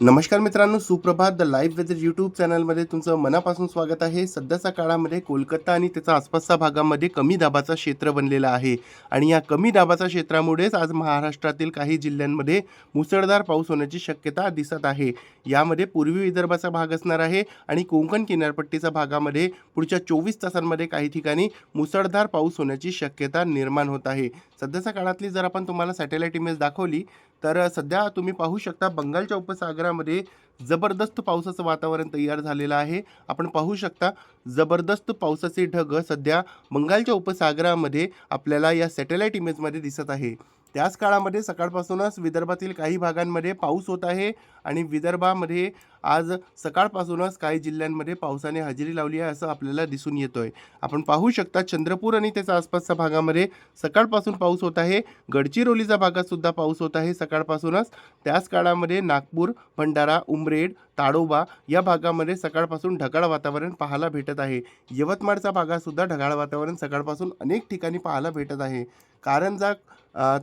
नमस्कार मित्रांनो सुप्रभात. द लाईव्ह वेदर यूट्यूब चॅनलमध्ये तुमचं मनापासून स्वागत आहे. सध्याच्या काळामध्ये कोलकाता आणि त्याच्या आसपासच्या भागामध्ये कमी दाबाचा क्षेत्र बनलेला आहे. आणि या कमी दाबाच्या क्षेत्रामुळेच आज महाराष्ट्रातील काही जिल्ह्यांमध्ये मुसळधार पाऊस होण्याची शक्यता दिसत आहे. यामध्ये पूर्वी विदर्भाचा भाग असणार आहे आणि कोकण किनारपट्टीच्या भागामध्ये पुढच्या चोवीस तासांमध्ये काही ठिकाणी मुसळधार पाऊस होण्याची शक्यता निर्माण होत आहे. सध्याच्या काळातली जर आपण तुम्हाला सॅटेलाईट इमेज दाखवली तर सध्या तुम्ही पाहू शकता बंगालच्या उपसागरामध्ये जबरदस्त पावसाचं वातावरण तयार झालेलं आहे. आपण पाहू शकता जबरदस्त पावसाचे ढग सध्या बंगालच्या उपसागरामध्ये आपल्याला या सॅटेलाईट इमेजमध्ये दिसत आहे. त्याच काळामध्ये सकाळपासूनच विदर्भातील काही भागांमध्ये पाऊस होत आहे. आणि विदर्भामध्ये आज सकाळपासूनच काही जिल्ह्यांमध्ये पावसाने हजेरी लावली आहे असं आपल्याला दिसून येतोय. आपण पाहू शकता चंद्रपूर आणि त्याच्या आसपासच्या भागामध्ये सकाळपासून पाऊस होत आहे. गडचिरोलीच्या भागातसुद्धा पाऊस होत आहे सकाळपासूनच. त्याच काळामध्ये नागपूर भंडारा उमरेड ताडोबा या भागामध्ये सकाळपासून ढगाळ वातावरण पाहायला भेटत आहे. यवतमाळचा भागातसुद्धा ढगाळ वातावरण सकाळपासून अनेक ठिकाणी पाहायला भेटत आहे. कारंजा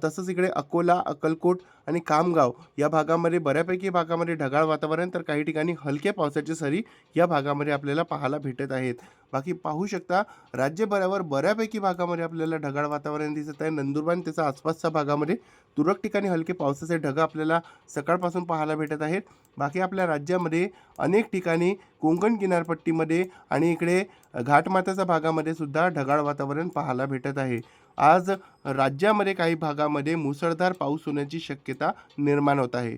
तसंच इकडे अकोला अक्कलकोट आणि कामगाव या भागामध्ये बऱ्यापैकी भागामध्ये ढगाळ वातावरण तर काही ठिकाणी हलक्या पावसाचे सरी या भागामध्ये आपल्याला पाहायला भेटत आहेत. बाकी पाहू शकता राज्यभरावर बऱ्यापैकी भागामध्ये आपल्याला ढगाळ वातावरण दिसत आहे. नंदुरबार आणि त्याच्या आसपासच्या भागामध्ये तुरळक ठिकाणी हलके पावसाचे ढग आपल्याला सकाळपासून पाहायला भेटत आहेत. बाकी आपल्या राज्यामध्ये अनेक ठिकाणी कोकण किनारपट्टीमध्ये आणि इकडे घाटमाथ्याच्या भागामध्ये सुद्धा ढगाळ वातावरण पाहायला भेटत आहे. आज राज्यामध्ये काही भागामध्ये मुसळधार पाऊस होण्याची शक्यता निर्माण होत आहे.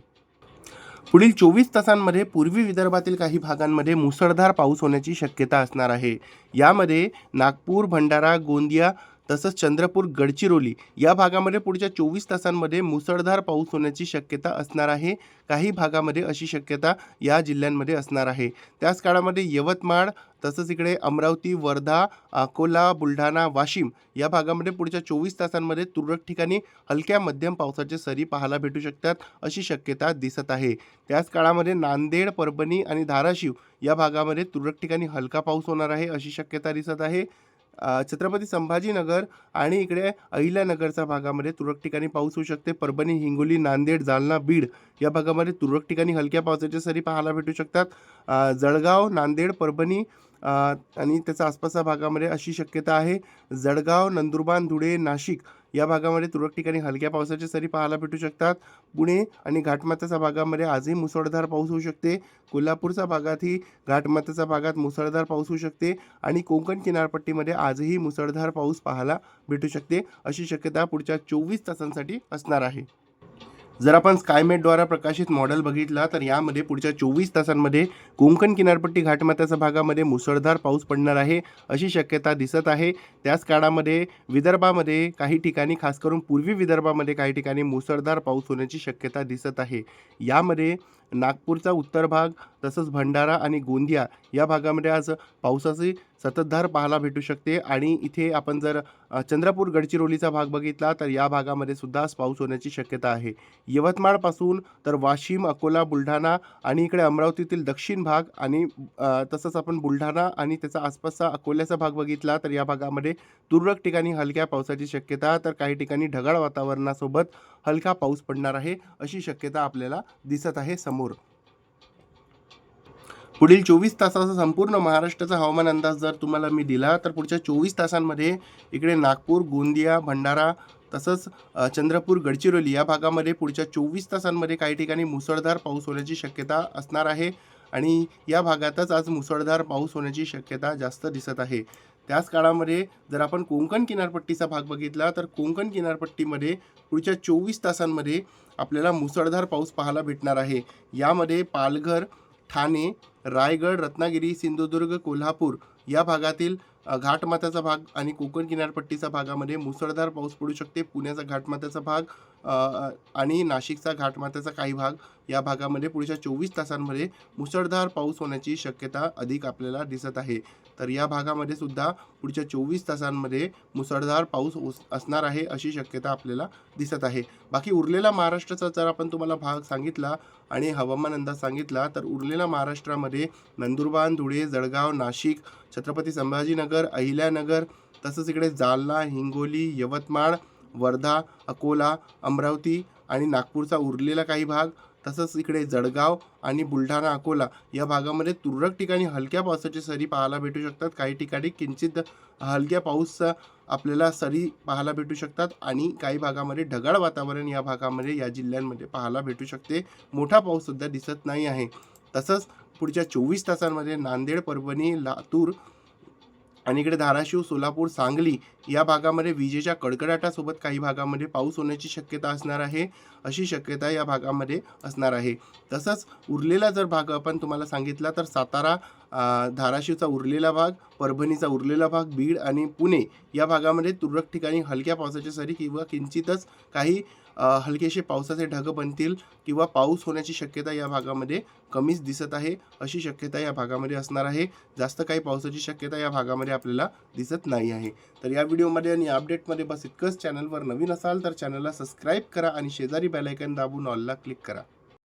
पुढील चोवीस तासांमध्ये पूर्वी विदर्भातील काही भागांमध्ये मुसळधार पाऊस होण्याची शक्यता असणार आहे. यामध्ये नागपूर भंडारा गोंदिया तसंच चंद्रपूर गडचिरोली या भागामध्ये पुढच्या चोवीस तासांमध्ये मुसळधार पाऊस होण्याची शक्यता असणार आहे. काही भागामध्ये अशी शक्यता या जिल्ह्यांमध्ये असणार आहे. त्याच काळामध्ये यवतमाळ तसंच इकडे अमरावती वर्धा अकोला बुलढाणा वाशिम या भागामध्ये पुढच्या चोवीस तासांमध्ये तुरळक ठिकाणी हलक्या मध्यम पावसाचे सरी पाहायला भेटू शकतात अशी शक्यता दिसत आहे. त्याच काळामध्ये नांदेड परभणी आणि धाराशिव या भागामध्ये तुरळक ठिकाणी हलका पाऊस होणार आहे अशी शक्यता दिसत आहे. छत्रपती संभाजीनगर आणि इकडे अहिल्यानगरच्या भागामध्ये तुरळक ठिकाणी पाऊस होऊ शकते. परभणी हिंगोली नांदेड जालना बीड या भागामध्ये तुरळक ठिकाणी हलक्या पावसाच्या सरी पाहायला भेटू शकतात. जळगाव नांदेड परभणी आणि त्याच्या आसपासच्या भागामध्ये अशी शक्यता आहे. जळगाव नंदुरबार धुळे नाशिक या भागामध्ये तुरळक ठिकाणी हलक्या पावसाच्या सरी पाहायला भेटू शकतात. पुणे आणि घाटमाथ्याच्या भागामध्ये आजही मुसळधार पाऊस होऊ शकते. कोल्हापूरच्या भागातही घाटमाथ्याच्या भागात मुसळधार पाऊस होऊ शकते आणि कोकण किनारपट्टीमध्ये आजही मुसळधार पाऊस पाहायला भेटू शकते. अशी शक्यता पुढच्या चोवीस तासांसाठी असणार आहे. जर आपण स्कायमेटद्वारा प्रकाशित मॉडेल बघितला तर यामध्ये पुढच्या चोवीस तासांमध्ये कोंकण किनारपट्टी घाटमाथ्याच्या भागामध्ये मुसळधार पाऊस पडणार आहे अशी शक्यता दिसत आहे. त्याच काळामध्ये विदर्भामध्ये काही ठिकाणी खास करून पूर्वी विदर्भामध्ये काही ठिकाणी मुसळधार पाऊस होण्याची शक्यता दिसत आहे. यामध्ये नागपूरचा उत्तर भाग तसंच भंडारा आणि गोंदिया या भागामध्ये आज पावसाची सततधार पाहायला भेटू शकते. आणि इथे आपण जर चंद्रपूर गडचिरोलीचा भाग बघितला तर या भागामध्ये सुद्धा आज पाऊस होण्याची शक्यता आहे. यवतमाळपासून तर वाशिम अकोला बुलढाणा आणि इकडे अमरावतीतील दक्षिण भाग आणि तसंच आपण बुलढाणा आणि त्याचा आसपासचा अकोल्याचा भाग बघितला तर या भागामध्ये तुरळक ठिकाणी हलक्या पावसाची शक्यता तर काही ठिकाणी ढगाळ वातावरणासोबत हलका पाऊस पडणार आहे अशी शक्यता आपल्याला दिसत आहे समोर. पुढील चोवीस तासाचा संपूर्ण महाराष्ट्राचा हवामान अंदाज जर तुम्हाला मी दिला तर पुढच्या चोवीस तासांमध्ये इकडे नागपूर गोंदिया भंडारा तसंच चंद्रपूर गडचिरोली या भागामध्ये पुढच्या चोवीस तासांमध्ये काही ठिकाणी मुसळधार पाऊस होण्याची शक्यता असणार आहे आणि या भागातच आज मुसळधार पाऊस होण्याची शक्यता जास्त दिसत आहे. त्याच काळामध्ये जर आपण कोकण किनारपट्टीचा भाग बघितला तर कोकण किनारपट्टीमध्ये पुढच्या चोवीस तासांमध्ये आपल्याला मुसळधार पाऊस पाहायला भेटणार आहे. यामध्ये पालघर ठाणे रायगड रत्नागिरी सिंधुदुर्ग कोल्हापूर या भागातील घाटमाथ्याचा भाग आणि कोकण किनारपट्टीच्या भागामध्ये मुसळधार पाऊस पडू शकते. पुण्याचा घाटमाथ्याचा भाग आणि नाशिकचा घाटमाथ्याचा काही भाग या भागामध्ये पुढच्या चोवीस तासांमध्ये मुसळधार पाऊस होण्याची शक्यता अधिक आपल्याला दिसत आहे. तर या भागामध्ये सुद्धा पुढच्या चोवीस तासांमध्ये मुसळधार पाऊस असणार आहे अशी शक्यता आपल्याला दिसत आहे. बाकी उरलेला महाराष्ट्राचा जर आपण तुम्हाला भाग सांगितला आणि हवामान अंदाज सांगितला तर उरलेल्या महाराष्ट्रामध्ये नंदुरबार धुळे जळगाव नाशिक छत्रपती संभाजीनगर अहिल्यानगर तसंच इकडे जालना हिंगोली यवतमाळ वर्धा अकोला अमरावती आणि नागपूरचा उरलेला काही भाग तसंच इकडे जळगाव आणि बुलढाणा अकोला या भागामध्ये तुरळक ठिकाणी हलक्या पावसाची सरी पाहायला भेटू शकतात. काही ठिकाणी किंचित हलक्या पाऊसचा आपल्याला सरी पाहायला भेटू शकतात आणि काही भागामध्ये ढगाळ वातावरण या भागामध्ये या जिल्ह्यांमध्ये पाहायला भेटू शकते. मोठा पाऊससुद्धा दिसत नाही आहे. तसंच पुढच्या चोवीस तासांमध्ये नांदेड परभणी लातूर आणि इकडे धाराशिव सोलापूर सांगली या भागामध्ये विजेच्या कडकडाटासोबत काही भागामध्ये पाऊस होण्याची शक्यता असणार आहे. अशी शक्यता या भागामध्ये असणार आहे. तसंच उरलेला जर भाग आपण तुम्हाला सांगितला तर सातारा धाराशिवचा उरलेला भाग परभणीचा उरलेला भाग बीड आणि पुणे या भागामध्ये तुरळक ठिकाणी हलक्या पावसाच्या सरी किंवा किंचितच काही हलकेसे पावसाचे ढग बनतील किंवा पाऊस होण्याची शक्यता या भागामध्ये कमीच दिसत आहे अशी शक्यता या भागामध्ये असणार आहे. जास्त काही पावसाची शक्यता या भागामध्ये आपल्याला दिसत नाही आहे. तर या व्हिडिओमध्ये आणि अपडेटमध्ये बस इतकंच. चॅनलवर नवीन असाल तर चॅनलला सबस्क्राईब करा आणि शेजारी बेलायकन दाबून ऑलला क्लिक करा.